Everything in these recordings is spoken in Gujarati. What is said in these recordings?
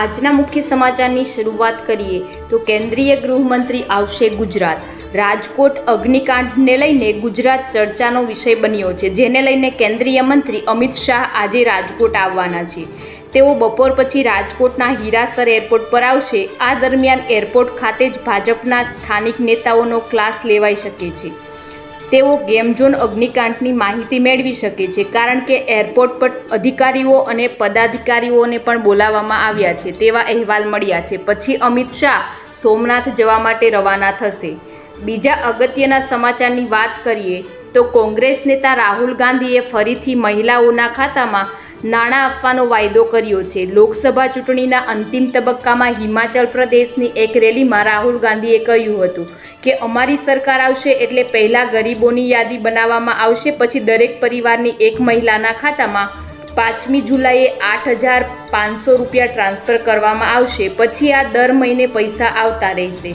આજના મુખ્ય સમાચારની શરૂઆત કરીએ તો કેન્દ્રીય ગૃહમંત્રી આવશે ગુજરાત. રાજકોટ અગ્નિકાંડને લઈને ગુજરાત ચર્ચાનો વિષય બન્યો છે, જેને લઈને કેન્દ્રીય મંત્રી અમિત શાહ આજે રાજકોટ આવવાના છે. તેઓ બપોર પછી રાજકોટના હીરાસર એરપોર્ટ પર આવશે. આ દરમિયાન એરપોર્ટ ખાતે જ ભાજપના સ્થાનિક નેતાઓનો ક્લાસ લેવાઈ શકે છે. તેઓ ગેમ ઝોન અગ્નિકાંડની માહિતી મેળવી શકે છે, કારણ કે એરપોર્ટ પર અધિકારીઓ અને પદાધિકારીઓને પણ બોલાવવામાં આવ્યા છે. તેવા અહેવાલ મળ્યા છે. પછી અમિત શાહ સોમનાથ જવા માટે રવાના થશે. બીજા અગત્યના સમાચારની વાત કરીએ તો કોંગ્રેસ નેતા રાહુલ ગાંધીએ ફરીથી મહિલાઓના ખાતામાં નાણાં આપવાનો વાયદો કર્યો છે. લોકસભા ચૂંટણીના અંતિમ તબક્કામાં હિમાચલ પ્રદેશની એક રેલીમાં રાહુલ ગાંધીએ કહ્યું હતું કે, અમારી સરકાર આવશે એટલે પહેલાં ગરીબોની યાદી બનાવવામાં આવશે, પછી દરેક પરિવારની એક મહિલાના ખાતામાં પાંચમી જુલાઈએ આઠ હજાર પાંચસો રૂપિયા ટ્રાન્સફર કરવામાં આવશે. પછી આ દર મહિને પૈસા આવતા રહેશે.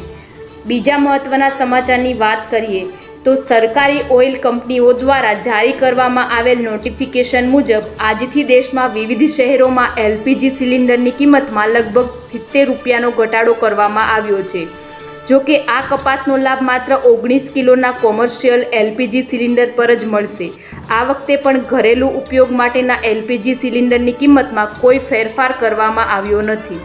બીજા મહત્ત્વના સમાચારની વાત કરીએ તો સરકારી ઓઇલ કંપનીઓ દ્વારા જારી કરવામાં આવેલ નોટિફિકેશન મુજબ, આજથી દેશમાં વિવિધ શહેરોમાં એલપીજી સિલિન્ડરની કિંમતમાં લગભગ સિત્તેર રૂપિયાનો ઘટાડો કરવામાં આવ્યો છે. જો કે આ કપાતનો લાભ માત્ર ઓગણીસ કિલોના કોમર્શિયલ એલપીજી સિલિન્ડર પર જ મળશે. આ વખતે પણ ઘરેલું ઉપયોગ માટેના એલપીજી સિલિન્ડરની કિંમતમાં કોઈ ફેરફાર કરવામાં આવ્યો નથી.